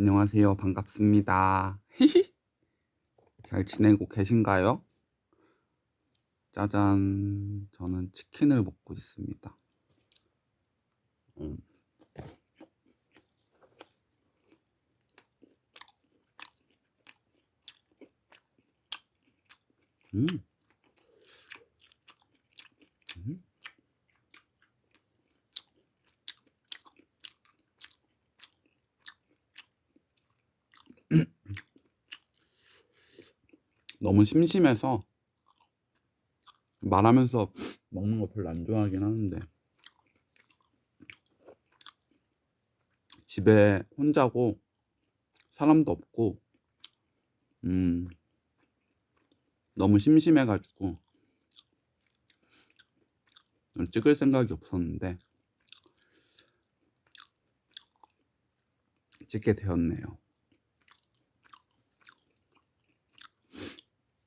안녕하세요. 반갑습니다. 잘 지내고 계신가요? 짜잔. 저는 치킨을 먹고 있습니다. 음. 음. 너무 심심해서 말하면서 먹는 거 별로 안 좋아하긴 하는데 집에 혼자고 사람도 없고 음 너무 심심해가지고 찍을 생각이 없었는데 찍게 되었네요.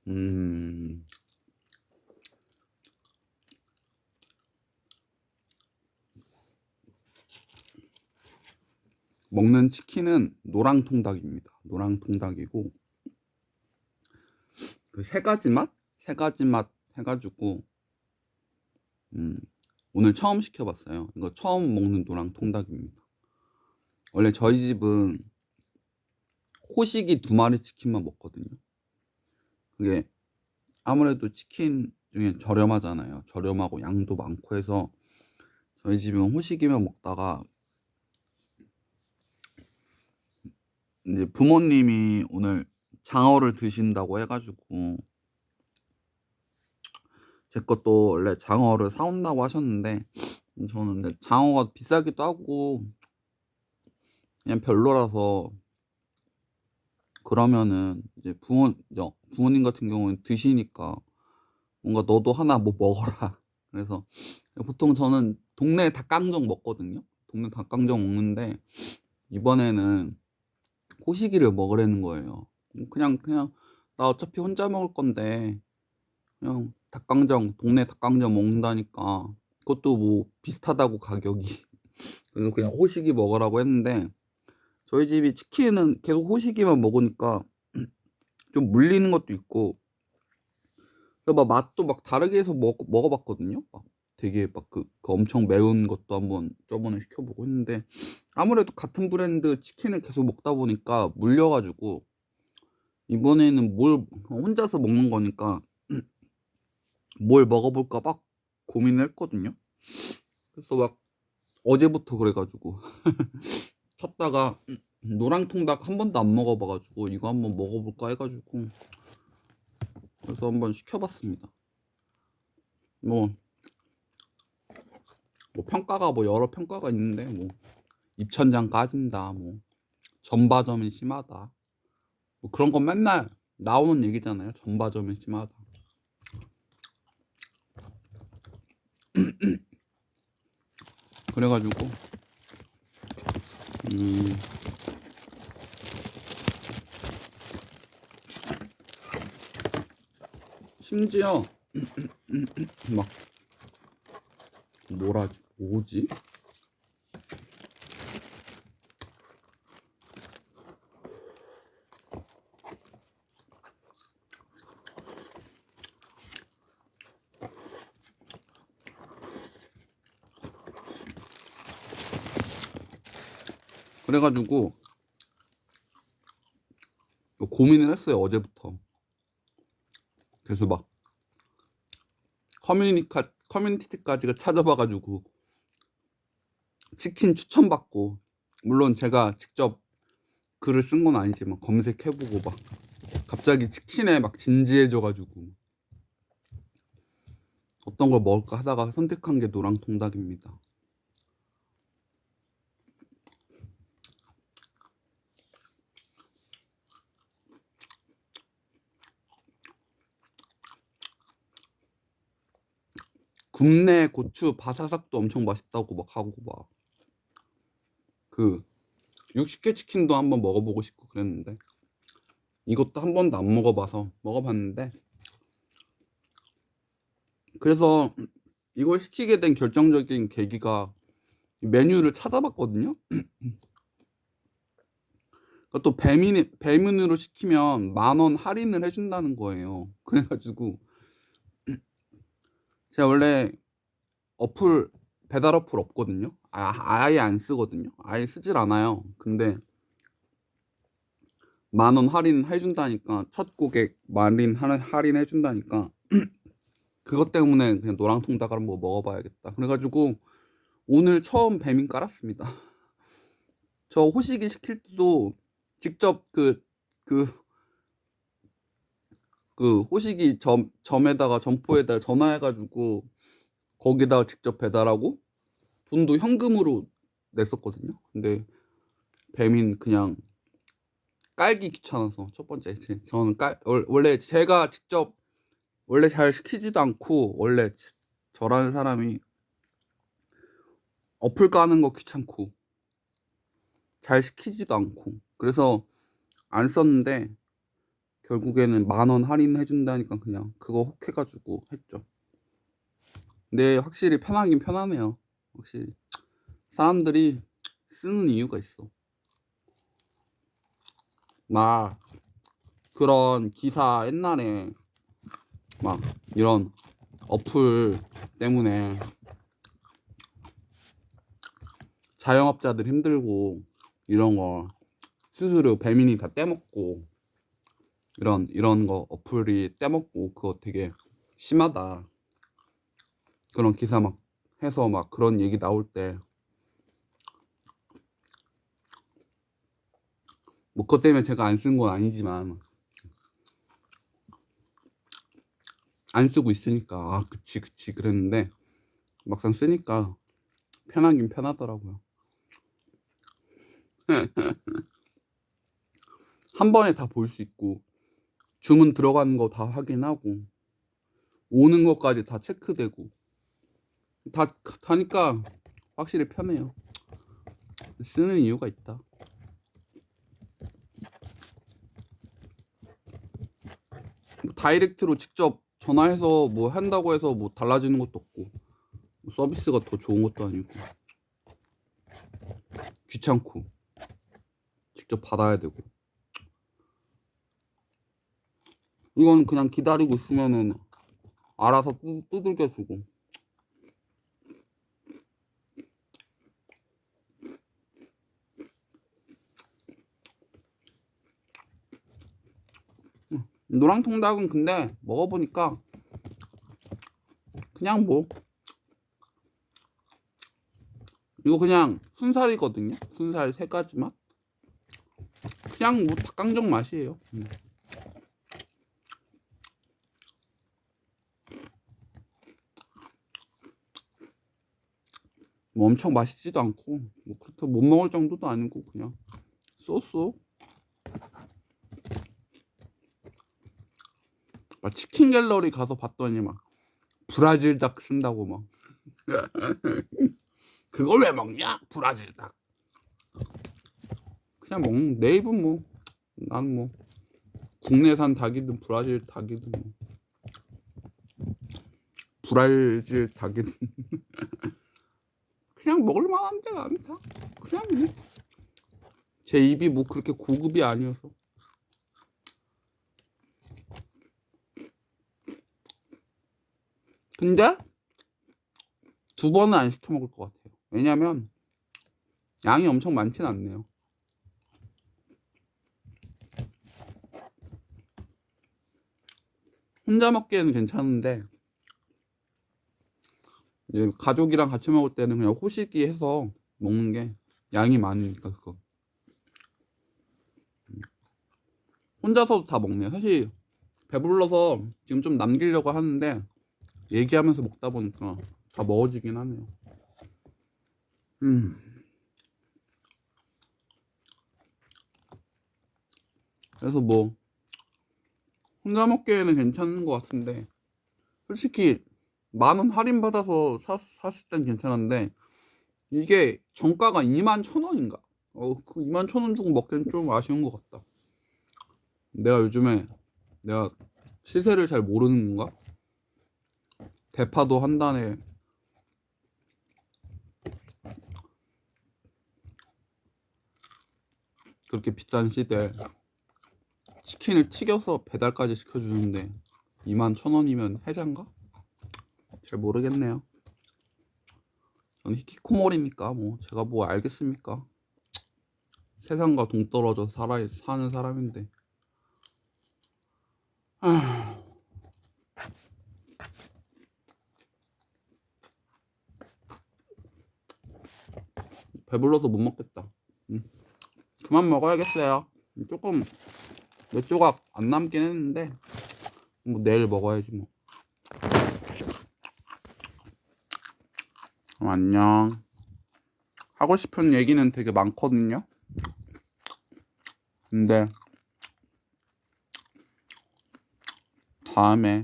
음. 먹는 치킨은 노랑통닭입니다. 노랑통닭이고 그 세 가지 맛? 세 가지 맛 해가지고 음, 오늘 처음 시켜봤어요. 이거 처음 먹는 노랑통닭입니다. 원래 저희 집은 호식이 두 마리 치킨만 먹거든요. 그게 아무래도 치킨 중에 저렴하잖아요. 저렴하고 양도 많고 해서 저희 집은 호식이만 먹다가 이제 부모님이 오늘 장어를 드신다고 해가지고 제 것도 원래 장어를 사온다고 하셨는데 저는 장어가 비싸기도 하고 그냥 별로라서 그러면은 이제 부모 부모님 같은 경우는 드시니까 뭔가 너도 하나 뭐 먹어라. 그래서 보통 저는 동네 닭강정 먹거든요. 동네 닭강정 먹는데 이번에는 호식이를 먹으라는 거예요. 그냥 그냥 나 어차피 혼자 먹을 건데 그냥 닭강정 동네 닭강정 먹는다니까 그것도 뭐 비슷하다고 가격이 그래서 그냥 호식이 먹으라고 했는데 저희 집이 치킨은 계속 호식이만 먹으니까 좀 물리는 것도 있고 막 맛도 막 다르게 해서 먹, 먹어봤거든요. 막 되게 막그 그 엄청 매운 것도 한번 저번에 시켜보고 했는데 아무래도 같은 브랜드 치킨을 계속 먹다 보니까 물려가지고 이번에는 뭘 혼자서 먹는 거니까 뭘 먹어볼까 막 고민을 했거든요. 그래서 막 어제부터 그래가지고 찾다가 노랑통닭 한 번도 안 먹어봐가지고 이거 한번 먹어볼까 해가지고 그래서 한번 시켜봤습니다. 뭐, 뭐 평가가 뭐 여러 평가가 있는데 뭐 입천장 까진다, 뭐 전바점이 심하다, 뭐 그런 건 맨날 나오는 얘기잖아요. 전바점이 심하다. 그래가지고 음. 심지어 막 뭐라 뭐지? 그래가지고 고민을 했어요 어제부터 그래서 막 커뮤니카 커뮤니티까지 찾아봐가지고 치킨 추천받고 물론 제가 직접 글을 쓴 건 아니지만 검색해보고 막 갑자기 치킨에 막 진지해져가지고 어떤 걸 먹을까 하다가 선택한 게 노랑통닭입니다. 굽네 고추 바사삭도 엄청 맛있다고 막 하고 막그 육식회 치킨도 한번 먹어보고 싶고 그랬는데 이것도 한 번도 안 먹어봐서 먹어봤는데 그래서 이걸 시키게 된 결정적인 계기가 메뉴를 찾아봤거든요. 그러니까 또 배민 배민으로 시키면 만 원 할인을 해준다는 거예요. 그래가지고 제가 원래 어플 배달 어플 없거든요. 아, 아예 안 쓰거든요. 아예 쓰질 않아요. 근데 만 원 할인 해준다니까 첫 고객 할인 할인 해준다니까 그것 때문에 그냥 노랑통닭을 한번 먹어봐야겠다. 그래가지고 오늘 처음 배민 깔았습니다. 저 호식이 시킬 때도 직접 그, 그, 그 호식이 점, 점에다가 점포에다 전화해가지고 거기다가 직접 배달하고 돈도 현금으로 냈었거든요. 근데 배민 그냥 깔기 귀찮아서 첫 번째 제- 저는 깔 월- 원래 제가 직접 원래 잘 시키지도 않고 원래 지- 저라는 사람이 어플 까는 거 귀찮고 잘 시키지도 않고 그래서 안 썼는데 결국에는 만 원 할인해 준다니까 그냥 그거 혹해가지고 했죠. 근데 확실히 편하긴 편하네요. 확실히 사람들이 쓰는 이유가 있어. 막 그런 기사 옛날에 막 이런 어플 때문에 자영업자들 힘들고 이런 거 수수료 배민이 다 떼먹고 이런 이런 거 어플이 떼먹고 그거 되게 심하다. 그런 기사 막 해서 막 그런 얘기 나올 때. 뭐 그것 때문에 제가 안 쓴 건 아니지만. 안 쓰고 있으니까. 아 그치 그치. 그랬는데 막상 쓰니까 편하긴 편하더라고요. 한 번에 다 볼 수 있고 주문 들어가는 거 다 확인하고 오는 것까지 다 체크되고 다 다니까 확실히 편해요. 쓰는 이유가 있다. 뭐 다이렉트로 직접 전화해서 뭐 한다고 해서 뭐 달라지는 것도 없고 뭐 서비스가 더 좋은 것도 아니고 귀찮고 직접 받아야 되고 이건 그냥 기다리고 있으면은 알아서 뚜- 두들겨 주고. 노랑통닭은 근데 먹어보니까 그냥 뭐 이거 그냥 순살이거든요? 순살 세 가지 맛? 그냥 뭐 닭강정 맛이에요 뭐 엄청 맛있지도 않고 뭐 그렇게 못 먹을 정도도 아니고 그냥 쏘쏘. 막 치킨 갤러리 가서 봤더니 막 브라질 닭 쓴다고 막. 그걸 왜 먹냐? 브라질 닭. 그냥 먹는 내 입은 뭐. 나는 뭐 국내산 닭이든 브라질 닭이든 뭐. 브라질 닭이든 그냥 먹을 만한데 나는 다 그냥 뭐. 제 입이 뭐 그렇게 고급이 아니어서 근데 두 번은 안 시켜 먹을 것 같아요. 왜냐면 양이 엄청 많진 않네요. 혼자 먹기에는 괜찮은데 이제 가족이랑 같이 먹을 때는 그냥 호식이 해서 먹는 게 양이 많으니까 그거. 음. 혼자서도 다 먹네요. 사실 배불러서 지금 좀 남기려고 하는데 얘기하면서 먹다 보니까 다 먹어지긴 하네요. 음. 그래서 뭐 혼자 먹기에는 괜찮은 것 같은데 솔직히 만원 할인 받아서 사, 샀을 땐 괜찮은데 이게 정가가 2만 천 원인가? 어, 그 2만 천원 주고 먹기엔 좀 아쉬운 것 같다. 내가 요즘에 내가 시세를 잘 모르는 건가? 대파도 한 단에 그렇게 비싼 시대에 치킨을 튀겨서 배달까지 시켜주는데 2만 천 원이면 해장가? 잘 모르겠네요. 저는 히키코모리니까 뭐 제가 뭐 알겠습니까? 세상과 동떨어져 살아 사는 사람인데. 아... 배불러서 못 먹겠다. 음. 그만 먹어야겠어요. 조금 몇 조각 안 남긴 했는데 뭐 내일 먹어야지 뭐. 그럼 안녕. 하고 싶은 얘기는 되게 많거든요. 근데 다음에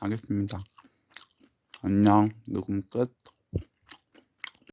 하겠습니다. 안녕. 녹음 끝.